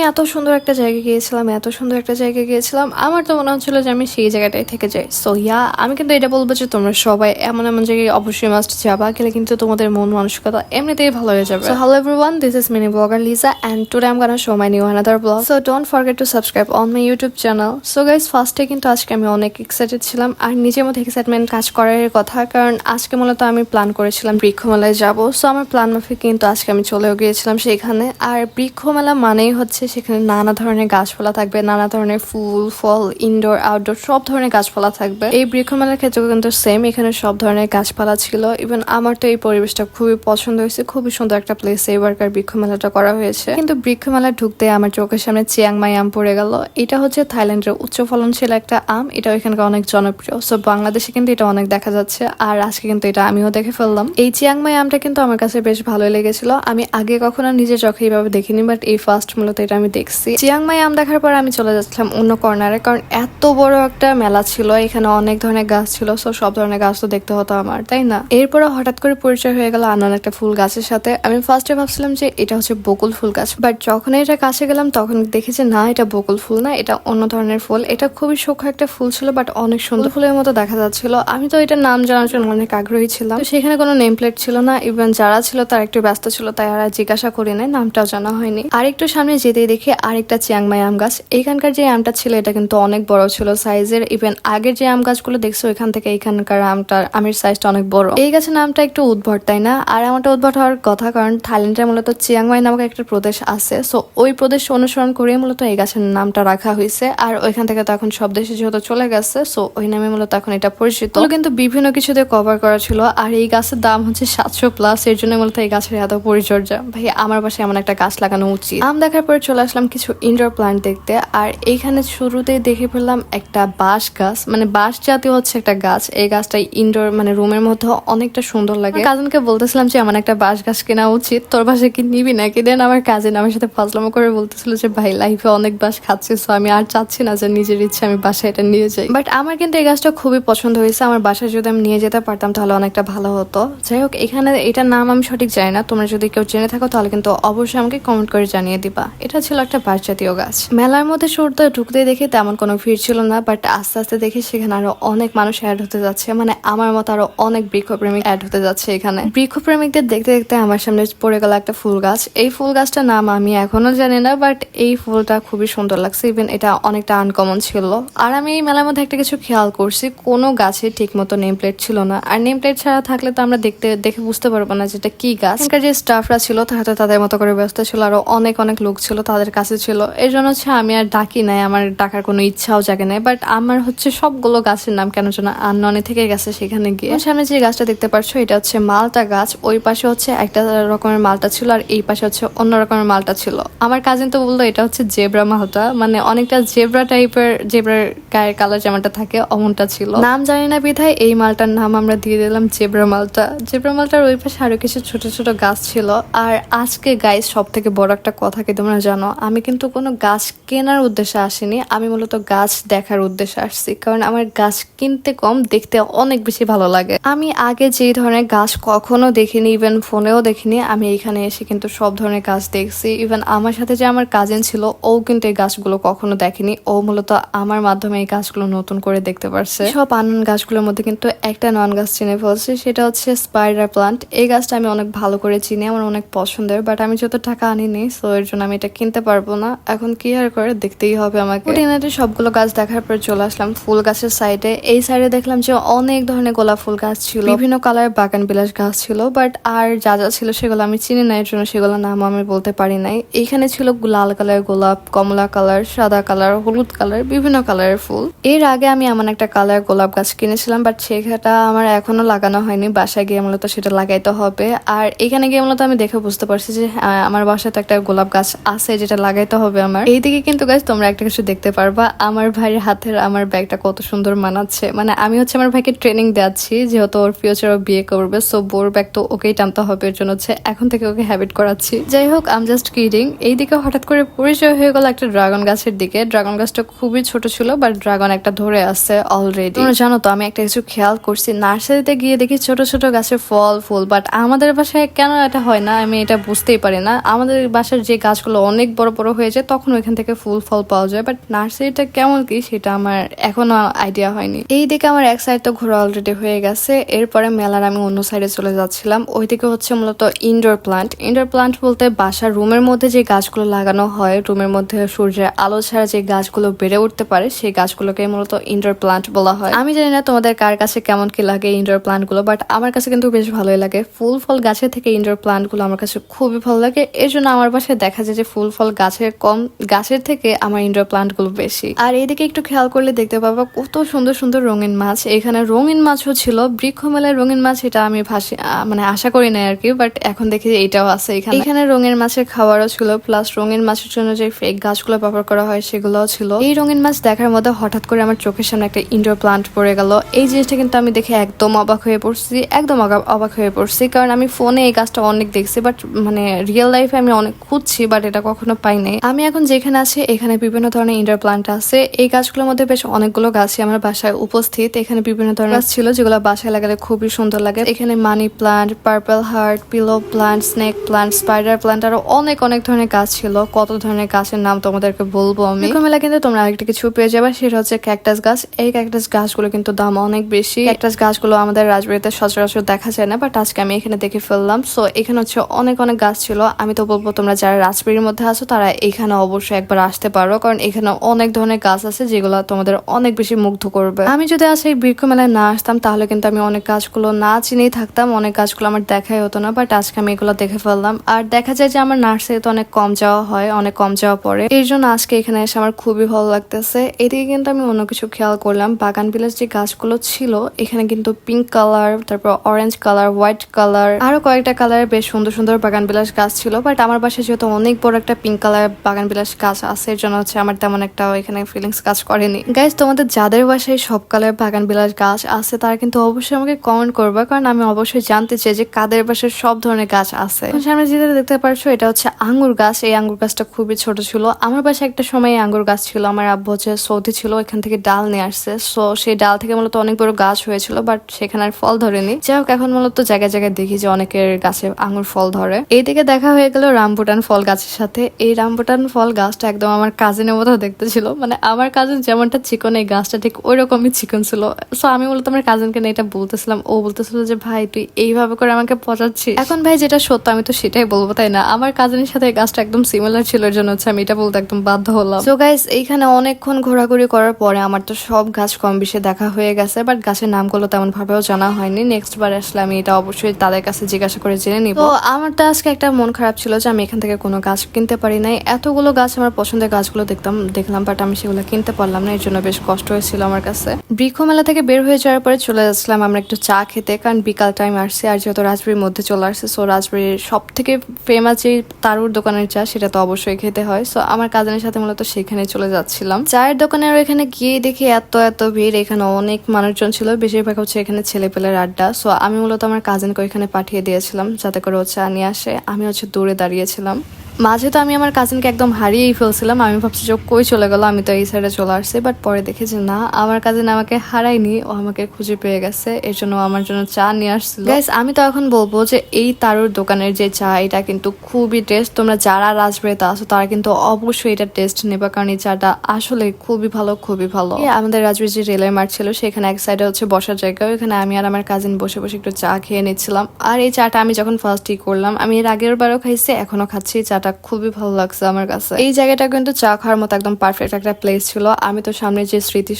আমি এত সুন্দর একটা জায়গায় গিয়েছিলাম এত সুন্দর একটা জায়গায় গিয়েছিলাম। আমার তো মনে হচ্ছিল যে আমি সেই জায়গাটায় থেকে যাই। সো ইয়া আমি কিন্তু এটা বলব যে তোমরা সবাই এমন এমন জায়গায় অবশ্যই মাস্ট যাবা গেলে কিন্তু তোমাদের মন মানসিকতা এমনিতেই ভালো হয়ে যাবে। So hello everyone this is mini blogger Liza and today am gonna show my new another blog so don't forget to subscribe on my YouTube channel so guys ফার্স্টে কিন্তু আজকে আমি অনেক এক্সাইটেড ছিলাম আর নিজের মধ্যে এক্সাইটমেন্ট কাজ করার কথা কারণ আজকে মূলত আমি প্ল্যান করেছিলাম বৃক্ষমেলায় যাব। সো আমার প্ল্যান মাফিক কিন্তু আজকে আমি চলেও গিয়েছিলাম সেখানে। আর বৃক্ষমেলা মানেই হচ্ছে সেখানে নানা ধরনের গাছপালা থাকবে, নানা ধরনের ফুল, ফল ইনডোর আউটডোর সব ধরনের গাছপালা থাকবে। এই বৃক্ষমেলার ক্ষেত্রেও কিন্তু সেম এখানে সব ধরনের গাছপালা ছিল। ইভেন আমার তো এই পরিবেশটা খুবই পছন্দ হয়েছে। খুবই সুন্দর একটা প্লেস এবারকার বৃক্ষমেলাটা করা হয়েছে। কিন্তু বৃক্ষমেলা ঢুকতে আমার চোখের সামনে চিয়াংমাই আম পড়ে গেল। এটা হচ্ছে থাইল্যান্ডের উচ্চ ফলনশীল একটা আম। এটা এখানকার অনেক জনপ্রিয়। সো বাংলাদেশে কিন্তু এটা অনেক দেখা যাচ্ছে। আর আজকে কিন্তু এটা আমিও দেখে ফেললাম। এই চিয়াংমাই আমটা কিন্তু আমার কাছে বেশ ভালোই লেগেছিল। আমি আগে কখনো নিজের চোখে এইভাবে দেখিনি বাট এই ফার্স্ট মূলত এটা আমি দেখছি। চিয়াংমাই আম দেখার পর আমি চলে যাচ্ছিলাম অন্য কর্নারে কারণ এত বড় একটা মেলা ছিল, এখানে অনেক ধরনের গাছ ছিল সো সব ধরনের গাছ তো দেখতে হতো আমার, তাই না? এরপরে হঠাৎ করে পরিচয় হয়ে গেল আনান একটা ফুল গাছের সাথে। আমি ফার্স্টে ভাবছিলাম যে এটা হচ্ছে বকুল ফুল গাছ বাট যখন এটা কাছে গেলাম, তখন দেখি যে না, এটা বকুল ফুল না, এটা অন্য ধরনের ফুল। এটা খুবই সূক্ষ্ম একটা ফুল ছিল বাট অনেক সুন্দর ফুলের মতো দেখা যাচ্ছিল। আমি তো এটার নাম জানার জন্য অনেক আগ্রহী ছিলাম। সেখানে কোনো নেম প্লেট ছিল না ইভেন যারা ছিল তারা একটু ব্যস্ত ছিল, তাই আর জিজ্ঞাসা করি নাই, নামটাও জানা হয়নি। আর একটু সামনে যেতেই দেখি আরেকটা চিয়াংমাই আম গাছ। এইখানকার যে আমটা ছিল, এটা কিন্তু অনেক বড় ছিল সাইজের ইভেন আগের যে আম গাছগুলো দেখছ, এখান থেকে এখানকার আমটা, আমের সাইজটা অনেক বড়। এই গাছের নামটা একটু উদ্ভট, তাই না? আর আমারটা উদ্ভট হওয়ার কথা, কারণ থাইল্যান্ডের মূলত চিয়াংমাই নামক একটা প্রদেশ আছে। সো ওই প্রদেশ অনুসরণ করে মূলত এই গাছের নামটা রাখা হয়েছে। আর ওইখান থেকে তো এখন সব দেশে যেহেতু চলে গেছে সো ওই নামে মূলত এখন এটা পরিচিত। কিন্তু বিভিন্ন কিছুতে কভার করা ছিল, আর এই গাছের দাম হচ্ছে সাতশো প্লাস এর জন্য মূলত এই গাছের এত পরিচর্যা। ভাই আমার পাশে এমন একটা গাছ লাগানো উচিত। আম দেখার পরে চলে আসলাম কিছু ইনডোর প্লান্ট দেখতে। আর এইখানে শুরুতেই দেখে ফেললাম একটা বাঁশ গাছ। মানে বাঁশ জাতীয় হচ্ছে একটা গাছ। এই গাছটা ইনডোর মানে রুমের মধ্যে অনেকটা সুন্দর লাগে। কাজিনকে বলতেছিলাম যে, আমার একটা বাঁশ গাছ কেনা উচিত। তোর বাসায় কি নিবি নাকি? দেন আমার কাজিন আমার সাথে ফাজলামো করে বলতেছিল যে, ভাই লাইফে অনেক বাস খাচ্ছি সো আমি আর চাচ্ছি না যে, নিজের ইচ্ছে আমি বাসায় এটা নিয়ে যাই। বাট আমার কিন্তু এই গাছটা খুবই পছন্দ হয়েছে। আমার বাসায় যদি আমি নিয়ে যেতে পারতাম, তাহলে অনেকটা ভালো হতো। যাই হোক, এখানে এটার নাম আমি সঠিক জানি না। তোমরা যদি কেউ জেনে থাকো, তাহলে কিন্তু অবশ্যই আমাকে কমেন্ট করে জানিয়ে দিবা। এটা ছিল একটা বাঁশ জাতীয় গাছ। মেলার মধ্যে শুরুতে ঢুকতে দেখে তেমন কোনো ভিড় ছিল না বাট আস্তে আস্তে দেখে সেখানে আরও অনেক মানুষ অ্যাড হতে যাচ্ছে। মানে আমার মতো আরও অনেক বৃক্ষপ্রেমিক অ্যাড হতে যাচ্ছে এখানে। বৃক্ষপ্রেমিকদের দেখতে দেখতে আমার সামনে পড়ে গেল একটা ফুল গাছ। এই ফুল গাছটার নাম আমি এখনও জানি না বাট এই ফুলটা খুবই সুন্দর লাগছে। ইভেন এটা অনেকটা আনকমন ছিল। আর আমি এই মেলার মধ্যে একটা কিছু খেয়াল করছি, কোনো গাছে ঠিক মতো নেম প্লেট ছিল না। আর নেম প্লেট ছাড়া থাকলে তো আমরা দেখতে, দেখে বুঝতে পারব না যে এটা কি গাছ। এখানকার যে স্টাফরা ছিল, তারা তো তাদের মতো করে ব্যস্ত ছিল। আরও অনেক অনেক লোক ছিল, তাদের কাছে ছিল। এর জন্য হচ্ছে আমি আর ডাকি নাই আমার ডাকার কোনো ইচ্ছাও জাগে নাই। বাট আমার হচ্ছে সবগুলো গাছের নাম কেন যেন আননে থেকে গেছে সেখানে গিয়ে। সামনে যে গাছটা দেখতে পাচ্ছ এটা হচ্ছে মালটা গাছ। ওই পাশে হচ্ছে একটা রকমের মালটা ছিল আর এই পাশে হচ্ছে অন্য রকমের মালটা ছিল। আমার কাজিন তো বলল এটা হচ্ছে জেব্রা মালটা। মানে অনেকটা জেব্রা টাইপের জেব্রার গায়ের কালার যেমনটা থাকে অমনটা ছিল। নাম জানি না বিধায় এই মালটার নাম আমরা দিয়ে দিলাম জেব্রা মালটা। জেব্রা মালটার ওই পাশে আরও কিছু ছোট ছোট গাছ ছিল। আর আজকে গাইস সব থেকে বড় একটা কথা কি তোমরা জানো? আমি কিন্তু কোনো গাছ কেনার উদ্দেশ্যে আসিনি। আমি মূলত গাছ দেখার উদ্দেশ্যে আসছি। কারণ আমার গাছ কিনতে কম, দেখতে অনেক বেশি ভালো লাগে। আমি আগে যে ধরনের গাছ কখনো দেখিনি ইভেন ফোনেও দেখিনি, আমি এখানে এসে কিন্তু সব ধরনের গাছ দেখছি। ইভেন আমার সাথে যে আমার কাজিন ছিল, ও কিন্তু এই গাছগুলো কখনো দেখেনি। ও মূলত আমার মাধ্যমে এই গাছগুলো নতুন করে দেখতে পারছে। সব আনন গাছগুলোর মধ্যে কিন্তু একটা নন গাছ চিনে ফেলছে, সেটা হচ্ছে স্পাইডার প্লান্ট এই গাছটা আমি অনেক ভালো করে চিনি, আমার অনেক পছন্দের বাট আমি যত টাকা আনিনি সো এর জন্য আমি এটা কিনতে পারব না। এখন কি আর করে? দেখতেই হবে আমাকে। ইন্টারনেটে সবগুলো গাছ দেখার পর চলে আসলাম ফুল গাছের সাইডে এই সাইডে দেখলাম যে অনেক ধরনের গোলাপ ফুল গাছ ছিল। বিভিন্ন কালারের বাগান বিলাস গাছ ছিল বাট আর যা যা ছিল সেগুলো আমি চিনি না এর জন্য সেগুলো নাম আমি বলতে পারি নাই। এখানে ছিল লাল কালার গোলাপ কমলা কালার সাদা কালার হলুদ কালার বিভিন্ন কালারের ফুল। এর আগে আমি এমন একটা কালার গোলাপ গাছ কিনেছিলাম বাট সেটা আমার এখনও লাগানো হয়নি। বাসায় গিয়ে মূলত সেটা লাগাইতে হবে। আর এখানে গিয়ে মূলত আমি দেখে বুঝতে পারছি যে আমার বাসায় তো একটা গোলাপ গাছ আছে যেটা লাগাইতে হবে আমার। এইদিকে কিন্তু গাছ তোমরা একটা কিছু দেখতে পারবা। আমার ভাইয়ের হাতের আমার ব্যাগটা কত সুন্দর মানাচ্ছে। মানে আমি হচ্ছে আমার ভাইকে ট্রেনিং দেওয়াচ্ছি, যেহেতু ওর ফিউচারও বিয়ে করবে। সো বোর ব্যাগ তো ওকেই টানতে হবে, এর জন্য হচ্ছে এখন থেকে ওকে হ্যাবিট করাচ্ছি। যাই হোক আম জাস্ট কিডিং এইদিকে হঠাৎ করে পরিচয় হয়ে গেল একটা ড্রাগন গাছের দিকে। ড্রাগন গাছটা খুবই ছোট ছিল বাট ড্রাগন একটা ধরে আছে অলরেডি তোমরা জানো তো, আমি একটা কিছু খেয়াল করছি। নার্সারিতে গিয়ে দেখি ছোট ছোট গাছের ফল, ফুল বাট আমাদের বাসায় কেন এটা হয় না? আমি এটা বুঝতেই পারি না। আমাদের বাসার যে গাছগুলো অনেক বড় বড় হয়ে যায়, তখন ওইখান থেকে ফুল ফল পাওয়া যায়। বাট নার্সারিটা কেমন কি, সেটা আমার এখনও আইডিয়া হয়নি। এই দিকে আমার এক সাইড তো ঘোরা অলরেডি হয়ে গেছে, এরপরে মেলার আমি অন্য সাইডে চলে যাচ্ছিলাম। ওইদিকে হচ্ছে মূলত ইনডোর প্লান্ট ইনডোর প্লান্ট বলতে বাসার রুমের মধ্যে যে গাছগুলো লাগানো হয়, রুমের মধ্যে সূর্যের আলো ছাড়া যে গাছগুলো বেড়ে উঠতে পারে, সেই গাছগুলোকে মূলত ইনডোর প্লান্ট বলা হয়। আমি জানি না তোমাদের কার কাছে কেমন কি লাগে ইনডোর প্লান্টগুলো বাট আমার কাছে কিন্তু বেশ ভালোই লাগে। ফুল ফল গাছের থেকে ইনডোর প্লান্টগুলো আমার কাছে খুবই ভালো লাগে। এর জন্য আমার বাসায় দেখা যায় যে ফুল ফল গাছের কম, গাছের থেকে আমার ইনডোর প্লান্টগুলো বেশি। আর এইদিকে একটু খেয়াল করলে দেখতে পাবো কত সুন্দর সুন্দর রঙিন মাছ। এখানে রঙিন মাছও ছিল, বৃক্ষ মেলায় রঙিন মাছ এটা আমি ভাসি মানে আশা করি না আর কি বাট এখন দেখি এটাও আছে এখানে। এখানে রঙিন মাছের খাবারও ছিল প্লাস রঙিন মাছের জন্য যে ফেক গাছগুলো ব্যবহার করা হয় সেগুলোও ছিল। এই রঙিন মাছ দেখার মধ্যে হঠাৎ করে আমার চোখের সামনে একটা ইনডোর প্লান্ট পড়ে গেল। এই জিনিসটা কিন্তু আমি দেখে একদম অবাক হয়ে পড়ছি, একদম অবাক হয়ে পড়ছি, কারণ আমি ফোনে এই গাছটা অনেক দেখছি বাট মানে রিয়েল লাইফে আমি অনেক খুঁজছি বাট এটা কখনো পাই নাই। আমি এখন যেখানে আছি, এখানে বিভিন্ন ধরনের ইনডোর প্লান্ট আছে। এই গাছগুলোর মধ্যে বেশ অনেকগুলো গাছই আমার বাসায় উপস্থিত। এখানে বিভিন্ন ধরনের গাছ ছিল, যেগুলো বাসায় লাগালে খুবই সুন্দর লাগে। এখানে money plant purple heart pillow plant snake plant spider plant আরও অনেক অনেক ধরনের গাছ ছিল। কত ধরনের গাছের নাম তোমাদেরকে বলব আমি। মেলা কিন্তু তোমরা আরেকটা কিছু পেয়ে যাবে, সেটা হচ্ছে ক্যাকটাস গাছ। এই ক্যাকটাস গাছগুলো কিন্তু দাম অনেক বেশি। ক্যাকটাস গাছগুলো আমাদের রাজবাড়িতে সচরাচর দেখা যায় না বাট আজকে আমি এখানে দেখে ফেললাম। সো এখানে হচ্ছে অনেক অনেক গাছ ছিল। আমি তো বলব তোমরা যারা রাজবাড়ির মধ্যে আছো তারা এখানে অবশ্যই একবার আসতে পারো, কারণ এখানে অনেক ধরনের গাছ আছে যেগুলো তোমাদের অনেক বেশি মুগ্ধ করবে। আমি যদি আজ এই বৃক্ষ মেলায় না আসতাম, তাহলে কিন্তু আমি অনেক গাছগুলো না চিনেই থাকতাম, অনেক গাছগুলো আমার দেখাই হতো না বাট আজকে আমি এগুলো দেখে ফেললাম। আর দেখা যায় যে আমার নার্সারিতে অনেক কম যাওয়া হয়, অনেক কম যাওয়া পড়ে। এই জন্য আজকে এখানে এসে আমার খুবই ভালো লাগতেছে। এদিকে কিন্তু আমি অন্য কিছু খেয়াল করলাম, বাগান বিলাস যে গাছগুলো ছিল, এখানে কিন্তু পিঙ্ক কালার তারপর অরেঞ্জ কালার হোয়াইট কালার আরও কয়েকটা কালার বেশ সুন্দর সুন্দর বাগান বিলাস গাছ ছিল বাট আমার বাসায় যেহেতু অনেক বড় একটা কালার বাগান বিলাস গাছ আছে জন্য হচ্ছে আমার তেমন একটা এখানে ফিলিংস কাজ করেনি। গাইজ তোমাদের যাদের বাসায় সব কালার বাগান বিলাস গাছ আছে, তারা কিন্তু অবশ্যই আমাকে কমেন্ট করবে, কারণ আমি অবশ্যই জানতে চাই যে কাদের বাসায় সব ধরনের গাছ আছে। সামনে যেটা দেখতে পারছ, এটা হচ্ছে আঙ্গুর গাছ। এই আঙ্গুর গাছটা খুবই ছোট ছিল। আমার বাসায় একটা সময় আঙ্গুর গাছ ছিল, আমার আব্বু হচ্ছে সৌদি ছিল এখান থেকে ডাল নিয়ে আসছে। সো সেই ডাল থেকে মূলত অনেক বড় গাছ হয়েছিল বাট সেখানে আর ফল ধরেনি। যাই হোক, এখন মূলত জায়গায় জায়গায় দেখি যে অনেকের গাছে আঙ্গুর ফল ধরে। এইদিকে দেখা হয়ে গেল রামবুটান ফল গাছের সাথে। এই রামবুটান ফল গাছটা একদম আমার কাজিনের মতো দেখতে ছিল। মানে আমার কাজিন যেমনটা চিকন এই গাছটা ঠিক ওই রকমই চিকন ছিল। সো আমি মূলত আমার কাজিনকে নিয়ে এটা বলতেছিলাম। ও বলতেছিল যে, ভাই, তুই এইভাবে করে আমাকে পচাচ্ছিস? এখন ভাই যেটা সত্য, আমি তো সেটাই বলব, তাই না? আমার কাজিনের সাথে এই গাছটা একদম সিমিলার ছিল জন্য হচ্ছে আমি এটা বলতে একদম বাধ্য হলাম। সো গাইস এইখানে অনেকক্ষণ ঘোরাঘুরি করার পরে আমার তো সব গাছ কম বেশি দেখা হয়ে গেছে বাট গাছের নামগুলো তেমন ভাবেও জানা হয়নি। নেক্সট বার আসলে আমি এটা অবশ্যই তাদের কাছে জিজ্ঞাসা করে জেনে নিব। আমার তো আজকে একটা মন খারাপ ছিল যে, আমি এখান থেকে কোনো গাছ কিনতে পারি নাই। এতগুলো গাছ আমার পছন্দের গাছগুলো দেখতাম, দেখলাম বাট আমি সেগুলো কিনতে পারলাম না এর জন্য বেশ কষ্ট হয়েছিল আমার কাছে। বৃক্ষ মেলা থেকে বের হয়ে যাওয়ার পরে চলে যাচ্ছিলাম আমরা একটু চা খেতে, কারণ বিকাল টাইম আসছে আর যেহেতু রাজবাড়ির মধ্যে চলে আসছে সো রাজবাড়ির সব থেকে ফেমাস যে তারুর দোকানের চা, সেটা তো অবশ্যই খেতে হয়। সো আমার কাজিনের সাথে মূলত সেখানে চলে যাচ্ছিলাম। চায়ের দোকানের এখানে গিয়ে দেখি এত এত ভিড়, এখানে অনেক মানুষজন ছিল, বেশিরভাগ হচ্ছে এখানে ছেলে পেলের আড্ডা। সো আমি মূলত আমার কাজিনকে ওইখানে পাঠিয়ে দিয়েছিলাম, যাতে করে ও চা নিয়ে আসে। আমি হচ্ছে দূরে দাঁড়িয়েছিলাম। মাঝে তো আমি আমার কাজিনকে একদম হারিয়েই ফেলছিলাম। আমি ভাবছি যে কই চলে গেল আমি তো এই সাইডে চলে আসছি বাট পরে দেখি যে না আমার কাজিন আমাকে হারায়নি ও আমাকে খুঁজে পেয়ে গেছে এর জন্য আমার জন্য চা নিয়ে আসছিল। গাইস আমি তো এখন বলব যে এই তারুর দোকানের যে চা এটা কিন্তু খুবই টেস্ট তোমরা যারা রাজবাড়িতে আসো তারা কিন্তু অবশ্যই এটা টেস্ট নেবে কারণ এই চাটা আসলে খুবই ভালো খুবই ভালো। আমাদের রাজবাড়ি যে রেলের মাঠ ছিল সেখানে এক সাইডে হচ্ছে বসার জায়গা ওখানে আমি আর আমার কাজিন বসে বসে একটু চা খেয়ে নিচ্ছিলাম। আর এই চাটা আমি যখন ফার্স্ট ই করলাম আমি এর আগের বারও খাইছি এখনও খাচ্ছি এই চাটা খুবই ভালো লাগছে আমার কাছে। এই জায়গাটা কিন্তু চা খাওয়ার মতো একদম পারফেক্ট একটা প্লেস ছিল। আমি তো সামনে যে স্মৃতি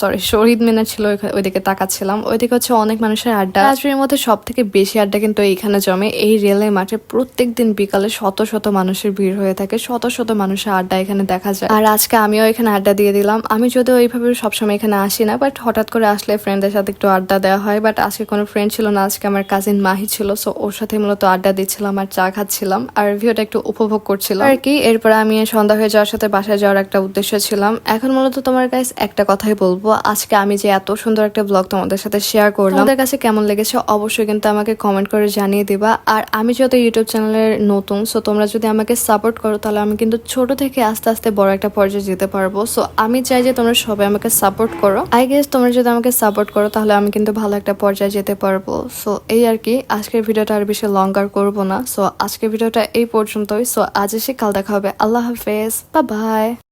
সরি শহীদ মিনার ছিল ওইদিকে তাকাচ্ছিলাম। ওইদিকে হচ্ছে অনেক মানুষের আড্ডা। রাজবাড়ির মধ্যে সব থেকে বেশি আড্ডা কিন্তু এইখানে জমে। এই রেলের মাঠে প্রত্যেক দিন বিকালে শত শত মানুষের ভিড় হয়ে থাকে। শত শত মানুষের আড্ডা এখানে দেখা যায়। আর আজকে আমিও এখানে আড্ডা দিয়ে দিলাম। আমি যদিও এইভাবে সবসময় এখানে আসি না বাট হঠাৎ করে আসলে ফ্রেন্ডদের সাথে একটু আড্ডা দেওয়া হয়। বাট আজকে কোনো ফ্রেন্ড ছিল না, আজকে আমার কাজিন মাহি ছিল। সো ওর সাথে মূলত আড্ডা দিচ্ছিলাম আর চা খাচ্ছিলাম। আর ভিউটা একটু উপভোগ করছিলাম। আর কি এরপর আমি সন্ধ্যা হয়ে যাওয়ার সাথে বাসায় যাওয়ার একটা উদ্দেশ্য ছিলাম। এখন মূলত তোমার কাছে একটা কথাই বলব। আজকে আমি যে এত সুন্দর একটা ব্লগ তোমাদের সাথে শেয়ার করলাম তোমাদের কাছে কেমন লেগেছে অবশ্যই কিন্তু আমাকে কমেন্ট করে জানিয়ে দিবা। আর আমি যেহেতু ইউটিউব চ্যানেলের নতুন সো তোমরা যদি আমাকে সাপোর্ট করো তাহলে আমি কিন্তু ছোট থেকে আস্তে আস্তে বড় একটা পর্যায়ে যেতে পারব। সো আমি চাই যে তোমরা সবাই আমাকে সাপোর্ট করো। আই গেস তোমরা যদি আমাকে সাপোর্ট করো তাহলে আমি কিন্তু ভালো একটা পর্যায়ে যেতে পারব। সো এই আর কি আজকের ভিডিওটা আর বেশি লঙ্গার করব না। সো আজকের ভিডিওটা এই পর্যন্তই। সো আজ এসে কাল দেখা হবে। আল্লাহ হাফেজ। বা বাই